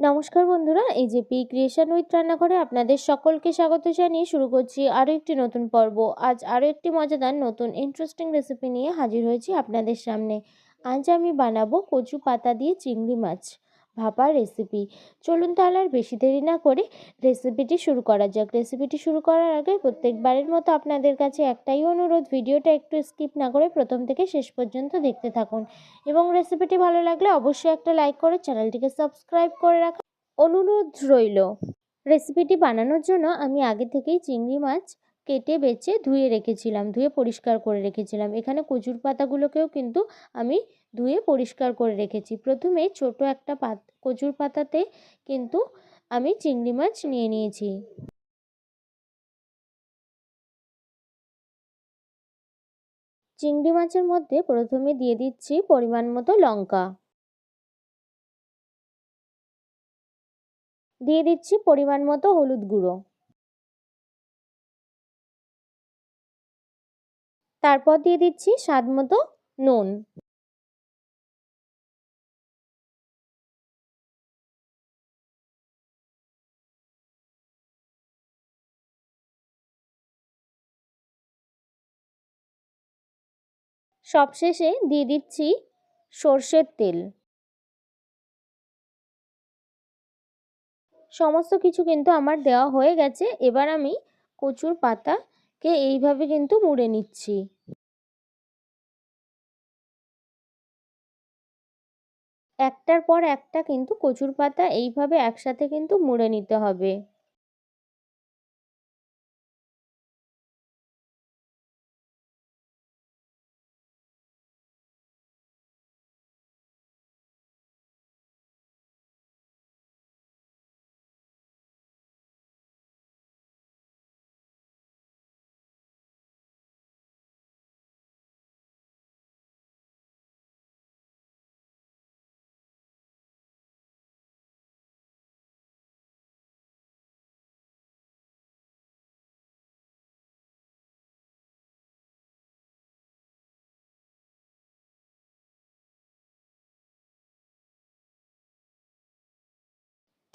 নমস্কার বন্ধুরা, এই যে পি ক্রিয়েশন উইথ রান্নাঘরে আপনাদের সকলকে স্বাগত জানিয়ে শুরু করছি আরও একটি নতুন পর্ব। আজ আরও একটি মজাদার নতুন ইন্টারেস্টিং রেসিপি নিয়ে হাজির হয়েছি আপনাদের সামনে। আজ আমি বানাবো কচু পাতা দিয়ে চিংড়ি মাছ। ভাপা রেসিপি চলুন তাহলে আর বেশি দেরি না করে রেসিপিটি শুরু করা যাক। রেসিপিটি শুরু করার আগে প্রত্যেকবারের মতো আপনাদের কাছে একটাই অনুরোধ, ভিডিওটা একটু স্কিপ না করে প্রথম থেকে শেষ পর্যন্ত দেখতে থাকুন। এবং রেসিপিটি ভালো লাগলে অবশ্যই একটা লাইক করে চ্যানেলটিকে সাবস্ক্রাইব করে রাখা অনুরোধ রইল। রেসিপিটি বানানোর জন্য আমি আগে থেকেই চিংড়ি মাছ কেটে বেছে ধুয়ে রেখেছিলাম, ধুয়ে পরিষ্কার করে রেখেছিলাম। এখানে কচুর পাতাগুলোকেও কিন্তু আমি ধুয়ে পরিষ্কার করে রেখেছি। প্রথমে ছোট একটা পাত, কচুর পাতাতে কিন্তু আমি চিংড়ি মাছ নিয়ে নিয়েছি। চিংড়ি মাছের মধ্যে প্রথমে দিয়ে দিচ্ছি পরিমাণ মতো লঙ্কা। দিয়ে দিচ্ছি পরিমাণ মতো হলুদ গুঁড়ো। তারপর দিয়ে দিচ্ছি স্বাদ মতো নুন। সবশেষে দিয়ে দিচ্ছি সর্ষের তেল। সমস্ত কিছু কিন্তু আমার দেওয়া হয়ে গেছে। এবার আমি কচুর পাতাকে এইভাবে কিন্তু মুড়ে নিচ্ছি। একটার পর একটা কিন্তু কচুর পাতা এইভাবে একসাথে কিন্তু মুড়ে নিতে হবে।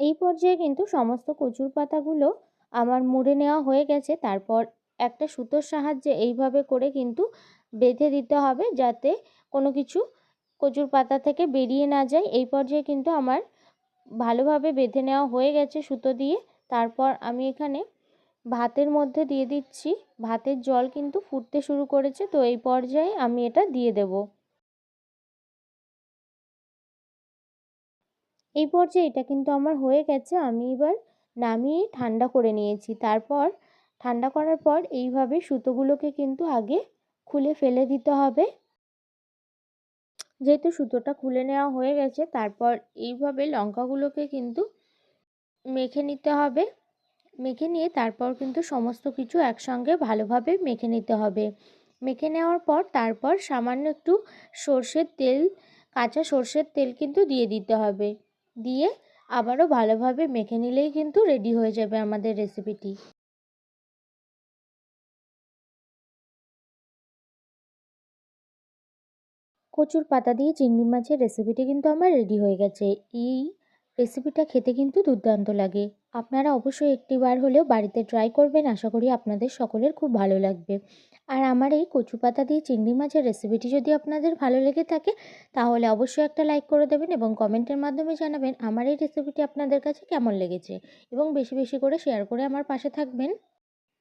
এই পর্যায়ে কিন্তু সমস্ত কচুর পাতাগুলো আমার মুড়ে নেওয়া হয়ে গেছে। তারপর একটা সুতোর সাহায্যে এইভাবে করে কিন্তু বেঁধে দিতে হবে যাতে কোনো কিছু কচুর পাতা থেকে বেরিয়ে না যায়। এই পর্যায়ে কিন্তু আমার ভালোভাবে বেঁধে নেওয়া হয়ে গেছে সুতো দিয়ে। তারপর আমি এখানে ভাতের মধ্যে দিয়ে দিচ্ছি। ভাতের জল কিন্তু ফুটতে শুরু করেছে। তো এই পর্যায়ে আমি এটা দিয়ে দেবো। এই পর্যায়ে এটা কিন্তু আমার হয়ে গেছে। আমি এবার নামিয়ে ঠান্ডা করে নিয়েছি। তারপর ঠান্ডা করার পর এইভাবে সুতোগুলোকে কিন্তু আগে খুলে ফেলে দিতে হবে। যেহেতু সুতোটা খুলে নেওয়া হয়ে গেছে, তারপর এইভাবে লঙ্কাগুলোকে কিন্তু মেখে নিতে হবে। মেখে নিয়ে তারপর কিন্তু সমস্ত কিছু একসঙ্গে ভালোভাবে মেখে নিতে হবে। মেখে নেওয়ার পর তারপর সামান্য একটু সর্ষের তেল, কাঁচা সর্ষের তেল কিন্তু দিয়ে দিতে হবে। দিয়ে আবারও ভালোভাবে মেখে নিলেই কিন্তু রেডি হয়ে যাবে আমাদের রেসিপিটি কচুর পাতা দিয়ে চিংড়ি মাছের রেসিপিটি কিন্তু আমার রেডি হয়ে গেছে। এই রেসিপিটা খেতে কিন্তু দুর্দান্ত লাগে। আপনারা অবশ্যই একটি বার হলেও বাড়িতে ট্রাই করবেন। আশা করি আপনাদের সকলের খুব ভালো লাগবে। আর আমার এই কচু পাতা দিয়ে চিংড়ি মাছের রেসিপিটি যদি আপনাদের ভালো লেগে থাকে, তাহলে অবশ্যই একটা লাইক করে দেবেন এবং কমেন্টের মাধ্যমে জানাবেন আমার এই রেসিপিটি আপনাদের কাছে কেমন লেগেছে। এবং বেশি বেশি করে শেয়ার করে আমার পাশে থাকবেন।